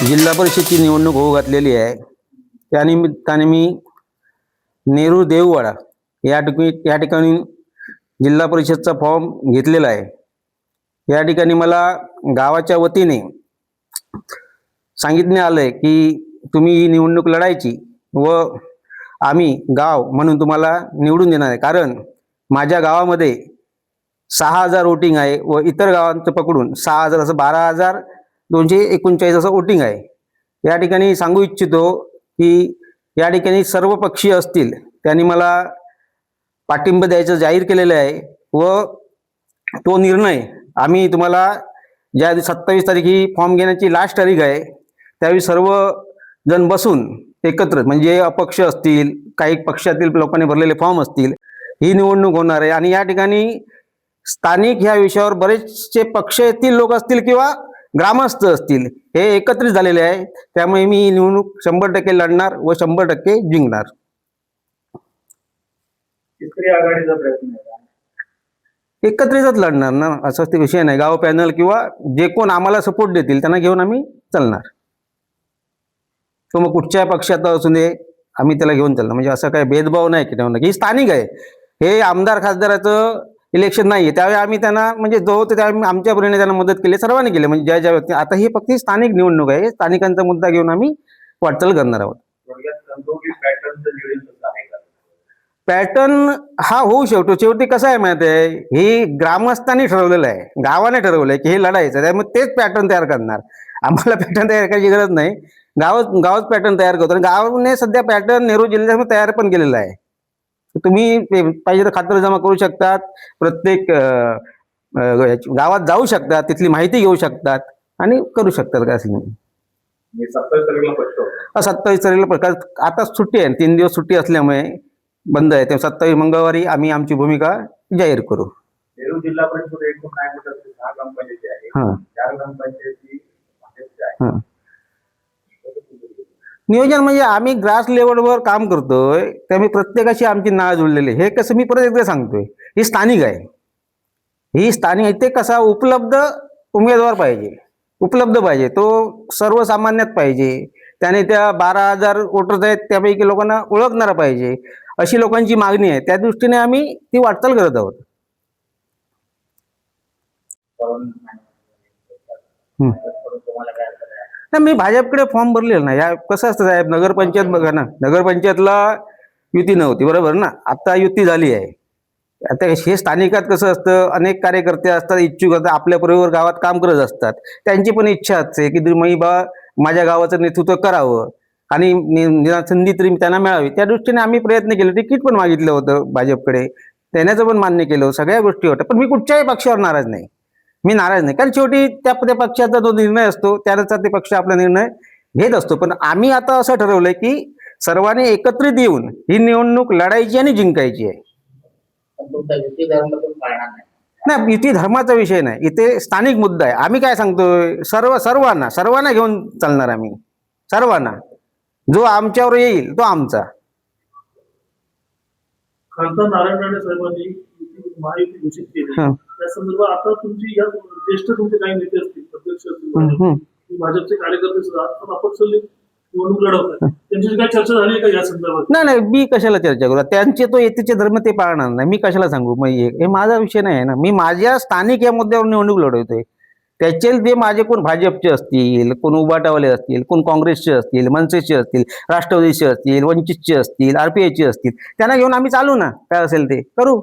जिल्हा परिषदची निवडणूक होऊ घातलेली आहे. त्यानिमित्ताने मी नेहरू देववाडा या ठिकाणी या ठिकाणी जिल्हा परिषदचा फॉर्म घेतलेला आहे. या ठिकाणी मला गावाच्या वतीने सांगितण्यात आलंय की तुम्ही ही निवडणूक लढायची व आम्ही गाव म्हणून तुम्हाला निवडून देणार आहे. कारण माझ्या गावामध्ये सहा हजार वोटिंग आहे व इतर गावांचं पकडून सहा हजार असं बारा हजार दोनशे एकोणचाळीस असं वोटिंग आहे. या ठिकाणी सांगू इच्छितो की या ठिकाणी सर्व पक्षीय असतील त्यांनी मला पाठिंबा द्यायचं जाहीर केलेलं आहे व तो निर्णय आम्ही तुम्हाला ज्या सत्तावीस तारीख ही फॉर्म घेण्याची लास्ट तारीख आहे त्यावेळी सर्व जण बसून एकत्र म्हणजे अपक्ष असतील काही पक्षातील लोकांनी भरलेले फॉर्म असतील ही निवडणूक होणार आहे. आणि या ठिकाणी स्थानिक ह्या विषयावर बरेचसे पक्ष येथील लोक असतील किंवा ग्रामस्थ असतील हे एकत्रित झालेले आहे. त्यामुळे मी ही निवडणूक शंभर टक्के लढणार व शंभर टक्के जिंकणार. एकत्रितच लढणार ना असं ते विषय नाही. गाव पॅनल किंवा जे कोण आम्हाला सपोर्ट देतील त्यांना घेऊन आम्ही चालणार. तो मग कुठच्या पक्षात असू दे आम्ही त्याला घेऊन चालणार. म्हणजे असं काही भेदभाव नाही की ही स्थानिक आहे. हे आमदार खासदाराचं इलेक्शन नाही आहे त्यावेळी आम्ही त्यांना म्हणजे जो होते त्यावेळी आमच्या परीने त्यांना मदत केली सर्वांनी केली. म्हणजे ज्या ज्या व्यक्ती आता ही फक्त स्थानिक निवडणूक आहे. स्थानिकांचा मुद्दा घेऊन आम्ही वाटचाल करणार आहोत. पॅटर्न हा होऊ शकतो. शेवटी कसं आहे माहिती आहे? ही ग्रामस्थांनी ठरवलेलं आहे. गावाने ठरवलंय की हे लढायचं. त्यामुळे तेच पॅटर्न तयार करणार. आम्हाला पॅटर्न तयार करायची गरज नाही. गावच गावच पॅटर्न तयार करतो. आणि गावाने सध्या पॅटर्न नेहरू जिल्ह्यामध्ये तयार पण केलेला आहे. तुम्ही पाहिजे तर खातरजमा करू शकतात. प्रत्येक गावात जाऊ शकतात तिथली माहिती घेऊ शकतात आणि करू शकतात काय असं? नाही मी सत्तावीस तारखेला प्रकार आता सुट्टी आहे तीन दिवस सुट्टी असल्यामुळे बंद आहे. तेव्हा सत्तावीस मंगळवारी आम्ही आमची भूमिका जाहीर करू. नेहरू जिल्हा परिषद एकूण काय म्हणतात ग्रामपंचायती आहे हां. चार ग्रामपंचायती हां. नियोजन म्हणजे आम्ही ग्रास लेवलवर काम करतोय त्यामुळे प्रत्येकाशी आमची नाळ जुळलेली. हे कसं मी परत एकदा सांगतोय. ही स्थानिक आहे. ही स्थानिक ते कसा उपलब्ध उमेदवार पाहिजे. उपलब्ध पाहिजे. तो सर्वसामान्यात पाहिजे. त्याने त्या बारा हजार वोटर्स आहेत त्यापैकी लोकांना ओळखणारा पाहिजे. अशी लोकांची मागणी आहे. त्या दृष्टीने आम्ही ती वाटचाल करत आहोत. हम्म हं. परत तुम्हाला काय अडचण आहे? नाही मी भाजपकडे फॉर्म भरलेला ना या कसं असतं साहेब नगरपंचायत बघा ना नगरपंचायतला युती नव्हती बरोबर ना? आता युती झाली आहे. आता हे स्थानिकात कसं असतं अनेक कार्यकर्ते असतात इच्छुक असतात आपल्या परिवार गावात काम करत असतात. त्यांची पण इच्छा असते की मी बा माझ्या गावाचं नेतृत्व करावं. आणि संधी तरी त्यांना मिळावी. त्या दृष्टीने आम्ही प्रयत्न केले. तिकीट पण मागितलं होतं भाजपकडे. देण्याचं पण मान्य केलं सगळ्या गोष्टी होत्या. पण मी कुठच्याही पक्षावर नाराज नाही. मी नाराज नाही. कारण शेवटी त्या त्या पक्षाचा जो निर्णय असतो त्यानुसार ते पक्ष आपला निर्णय घेत असतो. पण आम्ही आता असं ठरवलंय की सर्वांनी एकत्रित येऊन ही निवडणूक लढायची आणि जिंकायची आहे. नाही. नाही इथे धर्माचा विषय नाही. इथे स्थानिक मुद्दा आहे. आम्ही काय सांगतोय? सर्व सर्वांना सर्वांना घेऊन चालणार आम्ही. सर्वांना. जो आमच्यावर येईल तो आमचा. खासदार नारायण राणे साहेबांनी त्या संदर्भात आता तुमची या ज्येष्ठ तुमचे काही नेते असतील अध्यक्ष असतील. भाजप- भाजपचे कार्यकर्ते सुद्धा अपक्ष निवडणूक लढवतात त्यांची काही चर्चा झाली आहे का या संदर्भात? नाही नाही मी कशाला चर्चा करू? त्यांचे तो येतीचे धर्म ते पाळणार नाही. मी कशाला सांगू? मग हे हे माझा विषय नाही आहे ना. मी माझ्या स्थानिक या मुद्द्यावर निवडणूक लढवतोय. त्याचे जे माझे कोण भाजपचे असतील कोण उबाटावाले असतील कोण काँग्रेसचे असतील मनसेचे असतील राष्ट्रवादीचे असतील वंचितचे असतील आरपीआयचे असतील त्यांना घेऊन आम्ही चालू ना. काय असेल ते? करू.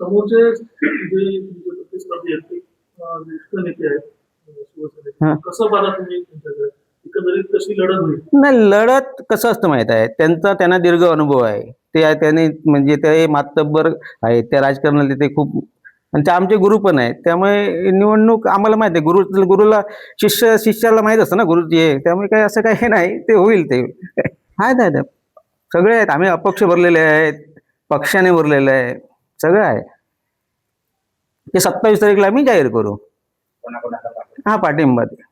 समोरचे नाही लढत कसं असतं माहीत आहे? त्यांचा त्यांना दीर्घ अनुभव आहे. ते त्याने म्हणजे ते मातब्बर आहेत त्या राजकारणाला ते खूप आणि ते आमचे गुरु पण आहेत. त्यामुळे निवडणूक आम्हाला माहिती आहे. गुरु गुरुला शिष्य शिष्याला माहीत असतं ना गुरुजी हे त्यामुळे काही असं काही नाही. ते होईल ते. आहेत आहेत. सगळे आहेत. आम्ही अपक्ष भरलेले आहेत. पक्षाने भरलेले आहे सगळं आहे. ते सत्तावीस तारीखला मी जाहीर करू. हा पाठिंबा दे.